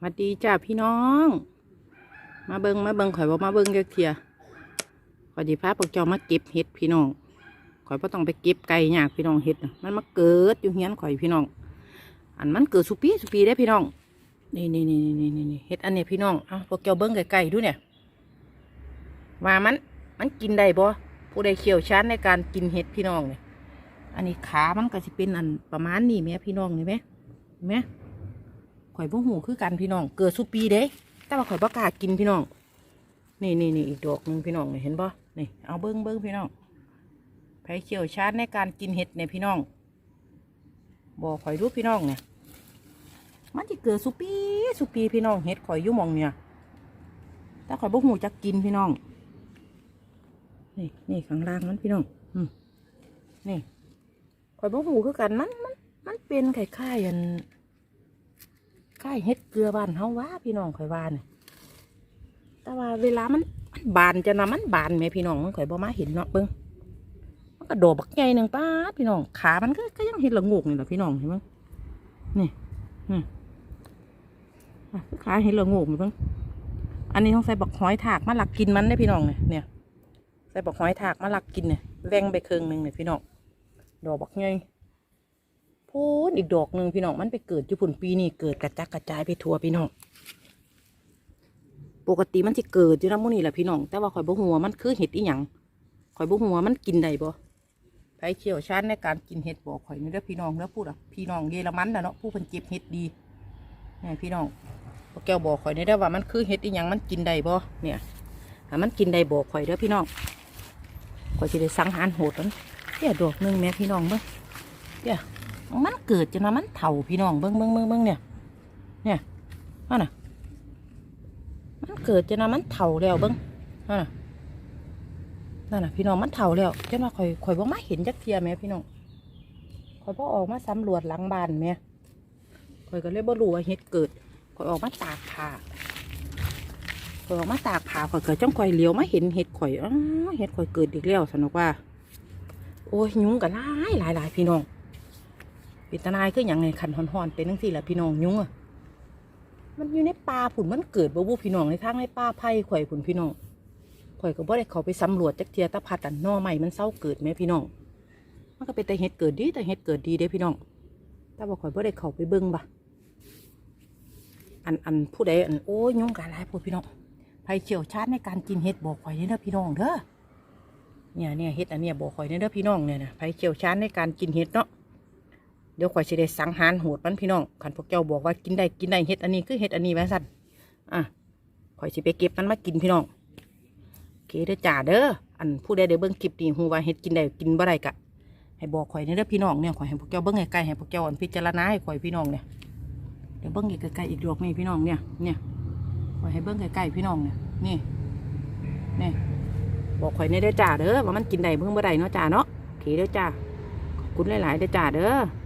หวัดดีจ้าพี่น้อง มาเบิงมาเบิงข่อยบอกมาเบิงเรียกเทียข่อยดีพาพวกเจ้ามาเก็บเห็ดพี่น้องข่อยบ่ต้องไปเก็บไก่ยากพี่น้องเห็ดมันมาเกิดอยู่เฮียนข่อยพี่น้อง อันมันเกิดสุปีสุปีได้พี่น้องนี่นี่นี่นี่นี่นี่เห็ดอันนี้พี่น้องเอาพวกเจ้าเบิงไก่ๆดูเนี่ยว่ามันมันกินได้บ่ผู้ใดเขี่ยวชาญในการกินเห็ดพี่น้องเนี่ยอันนี้ขามันก็สิเป็นอันประมาณนี้แหมพี่น้องนี่ไหมเห็นไหม ข่อยบ่หูคือกันพี่น้อง เกิดสุปีเด้ แต่ว่าข่อยบ่กล้ากินพี่น้อง นี่นี่นี่อีกดอกหนึ่งพี่น้องเห็นบ่นี่เอาเบิ้งเบิ้งพี่น้องไผเขียวชาญในการกินเห็ดเนี่ยพี่น้องบอกข่อยรู้พี่น้องเนี่ยมันจะเกิดสุปีสุปีพี่น้องเห็ดข่อยยู่มองเนี่ยแต่ข่อยบ่หูจักกินพี่น้อง นี่นี่ข้างล่างมันพี่น้องอืมนี่ข่อยบ่หูคือกันมันมันมันเป็นไข่ไข่อัน ไข่เห็ดเกลือบ้านเฮาว่าพี่น้องข่อยว่าเนี่ยแต่ว่าเวลามันมันบานจะนะมันบานแหม่พี่น้องมันข่อยบ่มาเห็นเนาะเบิ่งมันก็โดดบักใหญ่หนึ่งป้าพี่น้องขามันก็ก็ยังเห็นละงกนี่แหละพี่น้องเห็นมั้งนี่นี่อะคือขายเห็นเหลืองงูมั้งอันนี้ต้องใส่บักหอยถากมาหลักกินมันได้พี่น้องเนี่ยเนี่ยใส่บักหอยถากมาหลักกินเนี่ยแวงไปครึ่งหนึ่งเนี่ยพี่น้องดอกบักใหญ่ พูนอีกดอกหนึ่งพี่น้องมันไปเกิดญี่ปุ่นปีนี้เกิดกระจักกระจายไปทั่วพี่น้องปกติมันที่เกิดอยู่น้ำมูนี่แหละพี่น้องแต่ว่าข่อยบ่หัวมันคือเห็ดอีหยังข่อยบ่หัวมันกินได้บ่ไผเชี่ยวชาญในการกินเห็ดบอกข่อยนี่เด้อพี่น้องเด้อพูดอะพี่น้องเยอรมันนะเนาะผู้เพิ่นเก็บเห็ดดีนี่พี่น้องพวกแก้วบอกข่อยนี่ได้อว่ามันคือเห็ดอีหยังมันกินได้บ่เนี่ยถ้ามันกินได้บอกข่อยเด้อพี่น้องข่อยสิได้สังหารโหดมันเดี๋ยดอกหนึงแม่พี่น้องเบิ่เดี๋ย มันเกิดจนว่ามันเถ่าพี่น้องเบิ่งเบิ่งเบิ่งเบิ่งเนี่ย เนี่ยว่าน่ะ มันเกิดจนว่ามันเถ่าแล้วเบิ่งว่าน่ะนั่นน่ะพี่น้องมันเถ่าแล้วจนว่าข่อยข่อยบ่มาเห็นจักเทียแม่พี่น้องข่อยบ่ออกมาสำรวจหลังบ้านแม่ข่อยก็เลยบ่รู้ว่าเห็ดเกิดข่อยออกมาตากผ้าข่อยออกมาตากผ้าข่อยเกิดจังข่อยเลี้ยวมาเห็นเห็ดข่อยอ้าวเห็ดข่อยเกิดอีกแล้วสนุกว่า โอ้ยยุงกันหลายหลายพี่น้อง ป็นตนายคืออย่างไงขันหอนๆเป็นทั้งสี่แหละพี่น้องยุงอะมันอยู่ในป่าผุนมันเกิดบ่บูพี่น้องในทางในป่าไผ่ข่อยผุนพี่น้องข่อยก็บ่ได้เขาไปสำรวจจักเทียตะพัดอันนอใหม่มันเศร้าเกิดไหมพี่น้อง มันก็เป็นแต่เห็ดเกิดดีแต่เห็ดเกิดดีเด้พี่น้องแต่ว่าข่อยบ่ได้เขาไปเบิ่งบ่ะอันอันผู้ใดอันโอ้ยยุ่งกันหลายพูดพี่น้องไผเชี่ยวชาญในการกินเห็ดบอกข่อยนี่เด้อพี่น้องเด้อเนี่ยเนี่ยเห็ดอันเนี้ยบอกข่อยเนี่ยเด้อพี่น้องเนี่ยนะไผเชี่ยวชาญในการกินเห็ดเนาะ เดี๋ยวข่อยสิได้สังหารโหดมันพี่น้องขันพวกเจ้าบอกว่ากินได้กินได้เห็ดอันนี้คือเห็ดอันนี้แม่สันอะข่อยสิไปเก็บมันมากินพี่น้องโอเคเด้อจ่าเด้ออันผู้ใดได้เบิ่งคลิปนี้ฮู้ว่าเห็ดกินได้กินบ่ได้กะให้บอกข่อยเนี่เด้อพี่น้องเนี่ยข่อยให้พวกเจ้าเบิ่งใกล้ๆให้พวกเจ้าอันพิจารณาให้ข่อยพี่น้องเนี่ยเดี๋ยวเบิ่งอีกใกล้ๆอีกดอกนี่พี่น้องเนี่ยเนี่ยข่อยให้เบิ่งใกล้ๆพี่น้องเนี่ยนี่นี่บอกข่อยเนี่เด้อจ่าเด้อว่ามันกินได้เบิ่งบ่ได้เนาะจ่าเนาะโอเคเด้อจ่าขอบคุณหลายๆเด้อจ่าเด้อ